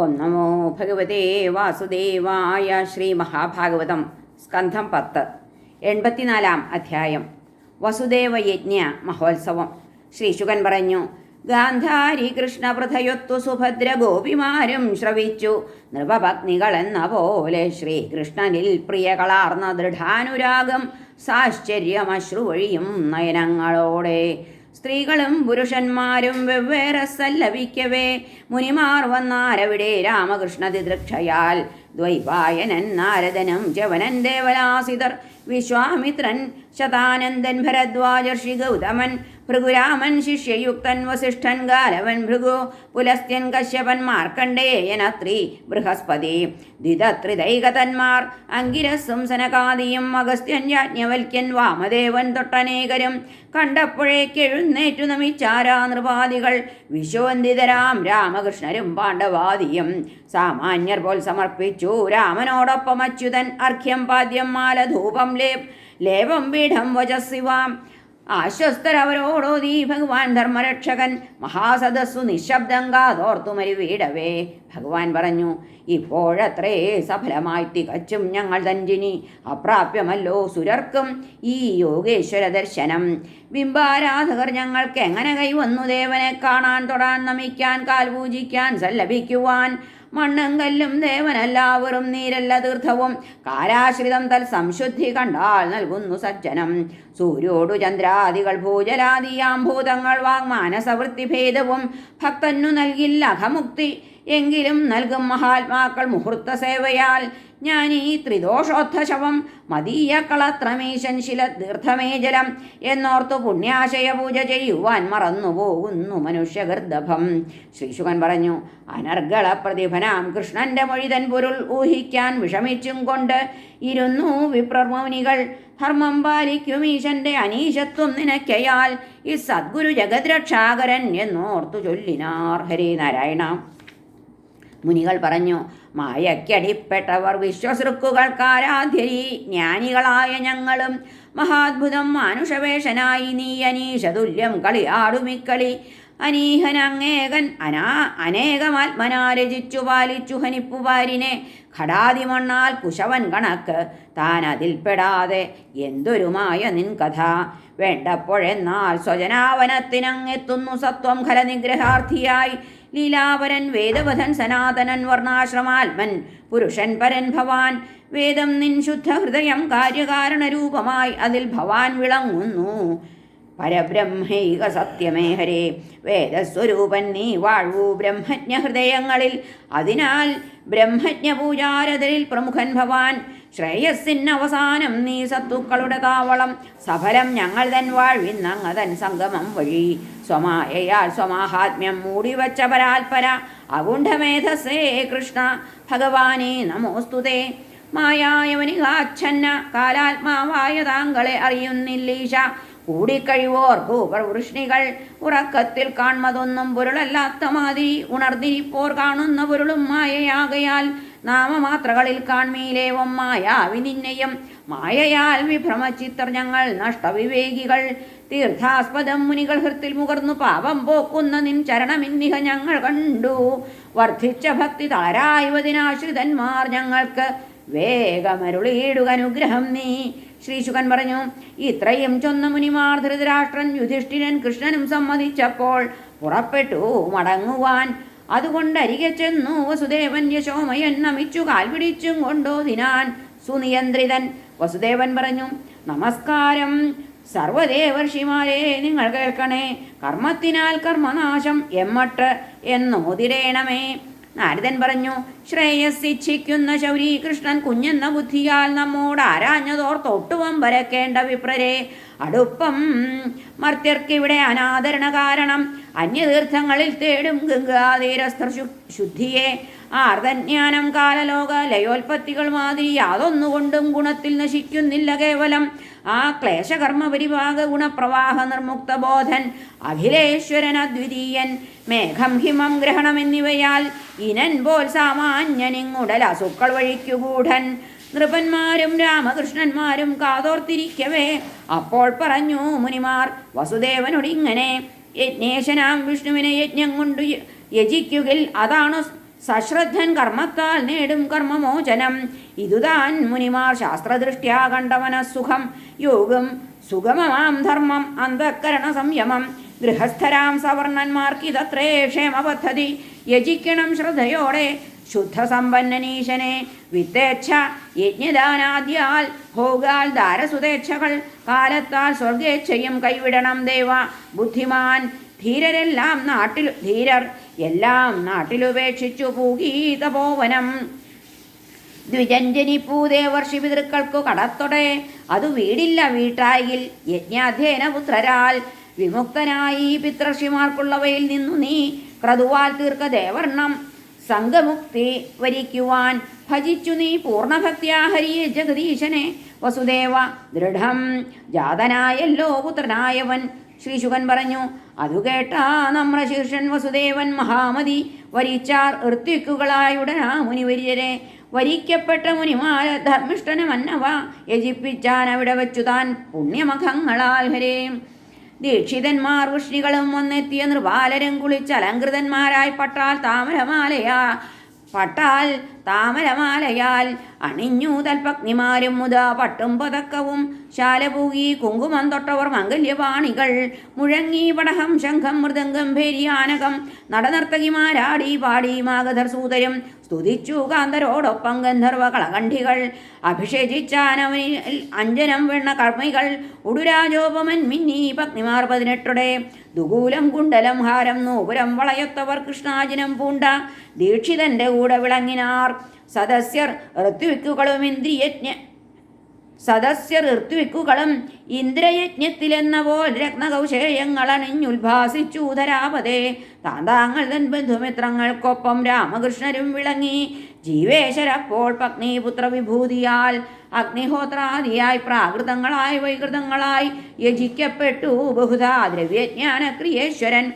ഓം നമോ ഭഗവതേ വാസുദേവായ ശ്രീ മഹാഭാഗവതം സ്കന്ധം പത്ത് എൺപത്തിനാലാം അധ്യായം വസുദേവയജ്ഞ മഹോത്സവം. ശ്രീ ശുകൻ പറഞ്ഞു ഗാന്ധാരി കൃഷ്ണപൃഥയൊത്തു സുഭദ്ര ഗോപിമാരും ശ്രവിച്ചു. നൃപഭഗ്നികളെന്ന പോലെ ശ്രീകൃഷ്ണനിൽ പ്രിയകളാർന്ന ദൃഢാനുരാഗം സാശ്ചര്യമശ്രുവഴിയും നയനങ്ങളോടെ സ്ത്രീകളും പുരുഷന്മാരും വെവ്വേറെ സല്ലപിക്കവേ. മുനിമാർ വന്നാരവിടെ രാമകൃഷ്ണ ദിദൃക്ഷയാൽ ദ്വൈപായനൻ നാരദനും ജവനൻ ദേവലാസിതർ വിശ്വാമിത്രൻ ശതാനന്ദൻ ഭരദ്വാജർഷി ഗൗതമൻ ഭൃഗുരാമൻ ശിഷ്യയുക്തൻ വസിഷ്ഠൻ ഗാലവൻ ഭൃഗു പുലസ്ത്യൻ കശ്യപൻ മാർക്കണ്ഡേയനത്രി ബൃഹസ്പതി ദ്വിതത്രിദൈകതന്മാർ അങ്കിരസും സനകാദിയും അഗസ്ത്യൻ യാജ്ഞവൽക്യൻ വാമദേവൻ തൊട്ടനേകരും കണ്ടപ്പോഴേക്കെഴുന്നേറ്റു നമിച്ചാരാ നൃപാദികൾ വിശ്വവന്ദിതരാം രാമകൃഷ്ണരും പാണ്ഡവാദിയും സാമാന്യർ പോൽ സമർപ്പിച്ചു രാമനോടൊപ്പം അച്യുതൻ അർഘ്യം പാദ്യം മാല ധൂപം ലേ ലേപം പീഠം വചസ്സിവാം ആശ്വസ്തരവരോടോതി ഭഗവാൻ ധർമ്മരക്ഷകൻ മഹാസദസ്സു നിശബ്ദം കാതോർത്തു മരുവീടവേ ഭഗവാൻ പറഞ്ഞു ഇപ്പോഴത്രേ സഫലമായി തികച്ചും ഞങ്ങൾ തഞ്ചിനി. അപ്രാപ്യമല്ലോ സുരർക്കും ഈ യോഗേശ്വര ദർശനം. ബിംബാരാധകർ ഞങ്ങൾക്ക് എങ്ങനെ കൈവന്നു ദേവനെ കാണാൻ തൊടാൻ നമിക്കാൻ കാൽപൂജിക്കാൻ സല്ലപിക്കുവാൻ മണ്ണും കല്ലും ദേവനല്ല വെറും നീരല്ല തീർത്ഥവും. കാലാശ്രിതം തൽ സംശുദ്ധി കണ്ടാൽ നൽകുന്നു സജ്ജനം. സൂര്യോടു ചന്ദ്രാദികൾ ഭൂജലാദിയാം ഭൂതങ്ങൾ വാങ്മാനസവൃത്തി ഭേദവും ഭക്തന്നു നൽകില്ല അഖമുക്തി എങ്കിലും നൽകും മഹാത്മാക്കൾ മുഹൂർത്ത സേവയാൽ ഞാൻ ത്രിദോഷോദ്ധശവം മതീയ കളത്രമീശൻ ശില തീർത്ഥമേ ജലം എന്നോർത്തു പുണ്യാശയ പൂജ ചെയ്യുവാൻ മറന്നുപോകുന്നു മനുഷ്യഗർദഭം. ശ്രീശുകൻ പറഞ്ഞു അനർഗള പ്രതിഭനാം കൃഷ്ണന്റെ മൊഴിതൻ പൊരുൾ ഊഹിക്കാൻ വിഷമിച്ചും കൊണ്ട് ഇരുന്നു വിപ്രമൗനികൾ ധർമ്മം പാലിക്കും ഈശന്റെ അനീശത്വം നിനക്കയാൽ. ഈ സദ്ഗുരു ജഗദ്രക്ഷാകരൻ എന്നോർത്തു ചൊല്ലിനാർ ഹരേ നാരായണ മുനികൾ പറഞ്ഞു മായക്കടിപ്പെട്ടവർ വിശ്വസൃക്കുകൾക്കാരാധ്യരി ജ്ഞാനികളായ ഞങ്ങളും. മഹാത്ഭുതം മാനുഷവേഷനായി നീ അനീശതുല്യം കളിയാടുമിക്കളി. അനീഹൻ അങ്ങേകൻ അനാ അനേകമാത്മനാ രചിച്ചു പാലിച്ചു ഹനിപ്പുവാരിനെ. ഘടാതിമണ്ണാൽ കുശവൻ കണക്ക് താൻ അതിൽപ്പെടാതെ എന്തൊരുമായ നിൻ കഥ. വേണ്ടപ്പോഴെന്നാൽ സ്വജനാവനത്തിനങ്ങെത്തുന്നു സത്വം ഖലനിഗ്രഹാർത്ഥിയായി ലീലാപരൻ വേദവധൻ സനാതനൻ വർണാശ്രമാത്മൻ പുരുഷൻ പരൻ ഭവാൻ. വേദം നിൻ ശുദ്ധ ഹൃദയം കാര്യകാരണരൂപമായി അതിൽ ഭവാൻ വിളങ്ങുന്നു. പരബ്രഹ്മൈക സത്യമേ ഹരേ. വേദസ്വരൂപൻ നീ വാഴൂ ബ്രഹ്മജ്ഞ ഹൃദയങ്ങളിൽ. അതിനാൽ ബ്രഹ്മജ്ഞ പൂജാരതരിൽ പ്രമുഖൻ ഭവാൻ. ശ്രേയസ്സിന് അവസാനം നീ സത്തുക്കളുടെ താവളം സഫലം ഞങ്ങൾ തൻ വാഴ്വിന്നങ്ങതൻ സംഗമം വഴി. സ്വമായയാൽ സ്വമാഹാത്മ്യം മൂടിവച്ച പരാൽപര അഗുണ്ഠമേധസേ കൃഷ്ണ ഭഗവാനേ നമോസ്തുതേ. മായായവനികാച്ഛന്ന കാലാത്മാവായ താങ്കളെ അറിയുന്നില്ലീശ. കൂടിക്കഴിവോർ ഭൂപവൃഷ്ണികൾ ഉറക്കത്തിൽ കാൺമതൊന്നും പൊരുളല്ലാത്ത മാതിരി. ഉണർന്നിരിപ്പോർ കാണുന്ന പൊരുളും മായയാകയാൽ നാമമാത്രകളിൽ കാൺമീലേവം മായാവിനിന്നയം മായയാൽ വിഭ്രമചിത്തർ ഞങ്ങൾ നഷ്ടവിവേകികൾ. തീർത്ഥാസ്പദം മുനികൾ ഹൃത്തിൽ മുകർന്നു പാപം പോക്കുന്ന നിൻ ചരണമിന്നിഹ ഞങ്ങൾ കണ്ടു. വർദ്ധിച്ച ഭക്തി താരായുവതിനാശ്രിതന്മാർ ഞങ്ങൾക്ക് വേഗമരുളിയിടുക അനുഗ്രഹം നീ. ശ്രീശുഖൻ പറഞ്ഞു ഇത്രയും ചൊന്ന മുനിമാർ ധൃതരാഷ്ട്രൻ യുധിഷ്ഠിരൻ കൃഷ്ണനും സമ്മതിച്ചപ്പോൾ പുറപ്പെട്ടു മടങ്ങുവാൻ അതുകൊണ്ട് അരികെ ചെന്നു വസുദേവൻ യശോമയൻ നമിച്ചു കാൽപിടിച്ചും കൊണ്ടോതിനാൻ സുനിയന്ത്രിതൻ. വസുദേവൻ പറഞ്ഞു നമസ്കാരം. സർവദേവർഷിമാരെ നിങ്ങൾ കേൾക്കണേ. കർമ്മത്തിനാൽ കർമ്മനാശം എമ്മട്ട് എന്നോതിരേണമേ. നാരദൻ പറഞ്ഞു ശ്രേയസിച്ഛിക്കുന്ന ശൗരി കൃഷ്ണൻ കുഞ്ഞെന്ന ബുദ്ധിയാൽ നമ്മോട് ആരാഞ്ഞതോർത്തൊട്ടുവം വരക്കേണ്ട വിപ്രരെ. അടുപ്പം മർത്യർക്കിവിടെ അനാദരണ കാരണം അന്യതീർത്ഥങ്ങളിൽ തേടും ഗംഗാതീരസ്ഥർ ശുദ്ധിയെ. ആർദ്ധജ്ഞാനം കാലലോക ലയോൽപത്തികൾ മാതിരി യാതൊന്നുകൊണ്ടും ഗുണത്തിൽ നശിക്കുന്നില്ല കേവലം. ആ ക്ലേശകർമ്മ പരിഭാഗ ഗുണപ്രവാഹ നിർമുക്ത ബോധൻ അഖിലേശ്വരൻ അദ്വിതീയൻ. മേഘം ഹിമം ഗ്രഹണം എന്നിവയാൽ ഇനൻ പോൽ സാമാന്യനിങ്ങുടൽ അസുക്കൾ വഴിക്കുകൂടൻ നൃപന്മാരും രാമകൃഷ്ണന്മാരും കാതോർത്തിരിക്കവേ. അപ്പോൾ പറഞ്ഞു മുനിമാർ വസുദേവനോടിങ്ങനെ യജ്ഞേശനാം വിഷ്ണുവിനെ യജ്ഞം കൊണ്ട് യജിക്കുകിൽ. അതാണു സശ്രദ്ധൻ കർമ്മത്താൽ നേടും കർമ്മമോചനം. ഇതുതാൻ മുനിമാർ ശാസ്ത്രദൃഷ്ട്യാ കണ്ടവന സുഖം. യോഗം സുഗമമാം ധർമ്മം അന്ധക്കരണ സംയമം. ഗൃഹസ്ഥരാം സവർണന്മാർക്കിതത്രേ ക്ഷേമ പദ്ധതി യജിക്കണം ശ്രദ്ധയോടെ ശുദ്ധസമ്പന്നനീശനെ വിത്തേച്ഛ യജ്ഞദാനാദ്യാൽ ഭോഗാൽ ദാരസുതേച്ഛകൾ കാലത്താൽ സ്വർഗേച്ഛയും കൈവിടണം ദേവ. ബുദ്ധിമാൻ ധീരരെല്ലാം നാട്ടിൽ ധീരർ എല്ലാം നാട്ടിലുപേക്ഷിച്ചു പൂകീത പോവനം ദ്വിജഞ്ജനി പൂദേവർഷി പിതൃക്കൾക്കു കടത്തൊടെ അതു വീടില്ല വീട്ടായിൽ യജ്ഞാധ്യയന പുത്രരാൽ വിമുക്തനായി പിതൃഷിമാർക്കുള്ളവയിൽ നിന്നു നീ ക്രതുവാൽ തീർക്ക ദേവർണം സംഘമുക്തി വരിക്കുവാൻ ഭജിച്ചു നീ പൂർണഭക്തിയാ ഹരിയെ ജഗദീശനെ. വസുദേവ ദൃഢം ജാതനായല്ലോ പുത്രനായവൻ. ശ്രീശുഖൻ പറഞ്ഞു അതു കേട്ടാ നമ്രശീർഷൻ ശീർഷൻ വസുദേവൻ മഹാമതി. വരിച്ചാർ ഋത്വിക്കുകളായുടനാ മുനിവര്യരെ വരിക്കപ്പെട്ട മുനിമാര ധർമ്മിഷ്ഠനമന്നവ. യജിപ്പിച്ചാൻ അവിടെ വച്ചു താൻ പുണ്യമഖങ്ങളാൽ ഹരേ. ദീക്ഷിതന്മാർ വൃഷ്ണികളും വന്നെത്തിയ നൃപാലരും കുളിച്ച് അലങ്കൃതന്മാരായി പട്ടാൽ താമരമാലയാ. പട്ടാൽ താമരമാലയാൽ അണിഞ്ഞു തൽപഗ്നിമാരും മുത പട്ടും പതക്കവും. ശാലപൂകി കുങ്കുമം തൊട്ടവർ മംഗല്യപാണികൾ മുഴങ്ങി പടഹം ശംഖം മൃദംഗം ഭേരിയാനകം. നടനർത്തകിമാരാടി പാടി മാഗധർ സൂതരും. സ്തുതിച്ചു കാന്തരോടൊപ്പം ഗന്ധർവ കളകണ്ഠികൾ. അഭിഷേചിച്ചാനവനിൽ അഞ്ജനം വെണ്ണ കർമ്മികൾ. ഉടുരാജോപമൻ മിന്നി പത്നിമാർ പതിനെട്ടുടെ. ദുകൂലം കുണ്ടലം ഹാരം നൂപുരം വളയത്തവർ കൃഷ്ണാജിനം പൂണ്ട. ദീക്ഷിതന്റെ കൂടെ വിളങ്ങിനാർ സദസ്യർ ഋത്വിക്കുകളും ഇന്ദ്രിയജ്ഞ സദസ്യർ ഋത്വിക്കുകളും ഇന്ദ്രയജ്ഞത്തിലെന്ന പോൽ രത്നകൗശേയങ്ങൾ അണിഞ്ഞുൽഭാസിച്ചു ധരാപതേ താന്താങ്ങൾ തൻ ബന്ധുമിത്രങ്ങൾക്കൊപ്പം രാമകൃഷ്ണരും വിളങ്ങി. ജീവേശരപ്പോൾ പത്നിപുത്ര വിഭൂതിയാൽ അഗ്നിഹോത്രാദിയായി പ്രാകൃതങ്ങളായി വൈകൃതങ്ങളായി യജിക്കപ്പെട്ടു. ബഹുധാ ദ്രവ്യജ്ഞാന ക്രിയേശ്വരൻ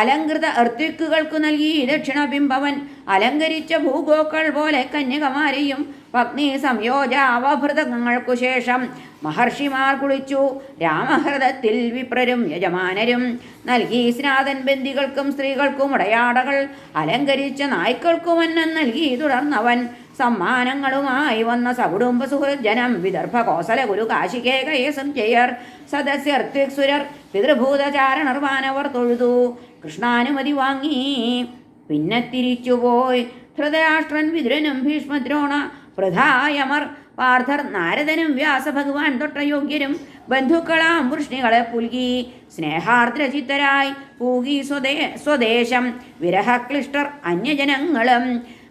അലങ്കൃത ഋത്വിക്കുകൾക്കു നൽകി. ദക്ഷിണബിംബവൻ അലങ്കരിച്ച ഭൂഗോക്കൾ പോലെ കന്യകമാരെയും പത്നി സംയോജാവഭൃതങ്ങൾക്കു ശേഷം മഹർഷിമാർ കുളിച്ചു. രാമഹൃദത്തിൽ വിപ്രരും യജമാനരും. നൽകി സ്നാതൻ ബന്ദികൾക്കും സ്ത്രീകൾക്കും ഉടയാടകൾ. അലങ്കരിച്ച നായ്ക്കൾക്കും അന്നം നൽകി. തുടർന്നവൻ സമ്മാനങ്ങളുമായി വന്ന സകുടുംബ സുഹൃജനം വിദർഭ കോസല ഗുരു കാശികേകയെ സംജയർ സദസ്യർ ത്വിക്സുരർ പിതൃഭൂതചാരണർ വാനവർ തൊഴുതു. കൃഷ്ണാനുമതി വാങ്ങി. പിന്നെ തിരിച്ചുപോയി ധൃതരാഷ്ട്രൻ വിതുരനും ഭീഷ്മദ്രോണ പ്രധായമർ പാർത്ഥർ നാരദനും വ്യാസഭഗവാൻ തൊട്ടയോഗ്യരും ബന്ധുക്കളാം വൃഷ്ണികളെ പുൽകി. സ്നേഹാർദ്രചിത്തരായി പൂകി സ്വദേ സ്വദേശം വിരഹക്ലിഷ്ടർ അന്യജനങ്ങളും.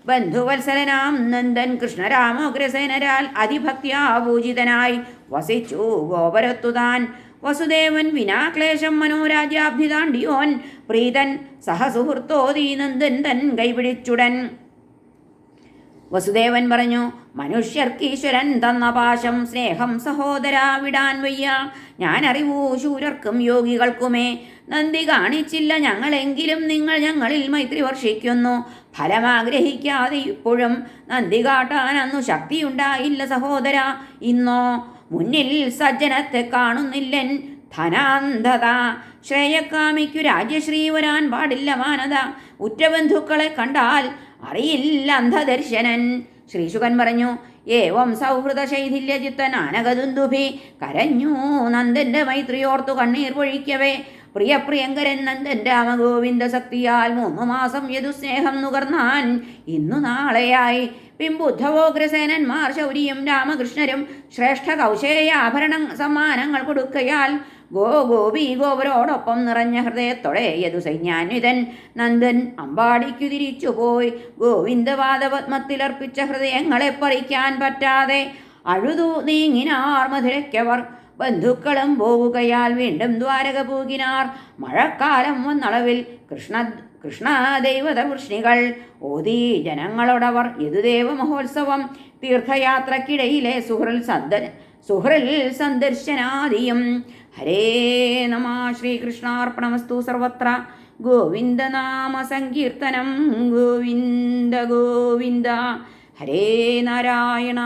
ബന്ധുവത്സലനാം നന്ദൻ കൃഷ്ണരാമോഗ്രസേനരാൽ അതിഭക്തിയാപൂജിതനായി വസിച്ചു ഗോപരത്തുതാൻ. വസുദേവൻ വിനാക്ലേശം മനോരാജ്യാബ്ധിതാണ്ടിയോൻ പ്രീതൻ സഹസുഹൃത്തോ ദീനന്ദൻ തൻ കൈപിടിച്ചുടൻ. വസുദേവൻ പറഞ്ഞു മനുഷ്യർക്ക് ഈശ്വരൻ തന്ന പാശം സ്നേഹം സഹോദര വിടാൻ വയ്യ. ഞാൻ അറിവൂ ശൂരർക്കും യോഗികൾക്കുമേ. നന്ദി കാണിച്ചില്ല ഞങ്ങളെങ്കിലും നിങ്ങൾ ഞങ്ങളിൽ മൈത്രി വർഷിക്കുന്നു. ഫലമാഗ്രഹിക്കാതെ ഇപ്പോഴും നന്ദി കാട്ടാൻ അന്നു ശക്തിയുണ്ടായില്ല സഹോദര. ഇന്നോ മുന്നിൽ സജ്ജനത്തെ കാണുന്നില്ലൻ ധനാന്ധത. ശ്രേയക്കാമിക്കു രാജ്യശ്രീ വരാൻ പാടില്ല മാനത. ഉറ്റബന്ധുക്കളെ കണ്ടാൽ അറിയില്ല അന്ധദർശനൻ. ശ്രീശുകൻ പറഞ്ഞു ഏവം സൗഹൃദ ശൈഥില്യചിത്തൻ അനകദുന്ദുഭി കരഞ്ഞു നന്ദന്റെ മൈത്രിയോർത്തു കണ്ണീർ പൊഴിക്കവേ. പ്രിയപ്രിയങ്കരൻ നന്ദൻ രാമഗോവിന്ദ ശക്തിയാൽ മൂന്ന് മാസം യദുസ്നേഹം നുകർന്നാൻ ഇന്നു നാളെയായി. പിമ്പുദ്ധവോഗ്രസേനന്മാർ ശൗരിയും രാമകൃഷ്ണരും ശ്രേഷ്ഠ കൗശേയ ആഭരണ സമ്മാനങ്ങൾ കൊടുക്കയാൽ ഗോ ഗോപി ഗോപരോടൊപ്പം നിറഞ്ഞ ഹൃദയത്തോടെ യതു സൈന്യാന്വിതൻ നന്ദൻ അമ്പാടിക്കു തിരിച്ചുപോയി ഗോവിന്ദവാദപത്മത്തിലർപ്പിച്ച ഹൃദയങ്ങളെ പറിക്കാൻ പറ്റാതെ അഴുതു നീങ്ങിനാർ മധുരയ്ക്കവർ ബന്ധുക്കളും പോവുകയാൽ വീണ്ടും ദ്വാരക പൂകിനാർ മഴക്കാലം വന്നളവിൽ കൃഷ്ണ കൃഷ്ണദൈവത വൃഷ്ണികൾ ഓതി ജനങ്ങളോടവർ യദുദേവ മഹോത്സവം. തീർത്ഥയാത്രക്കിടയിലെ സുഹൃൽ സന്ദ സുഹൃൽ സന്ദർശനാദിയും. ഹരേ നമ ശ്രീകൃഷ്ണാർപ്പണമസ്തു സർവത്ര. ഗോവിന്ദനാമ സങ്കീർത്തനം. ഗോവിന്ദ ഗോവിന്ദ. ഹരേ നാരായണ.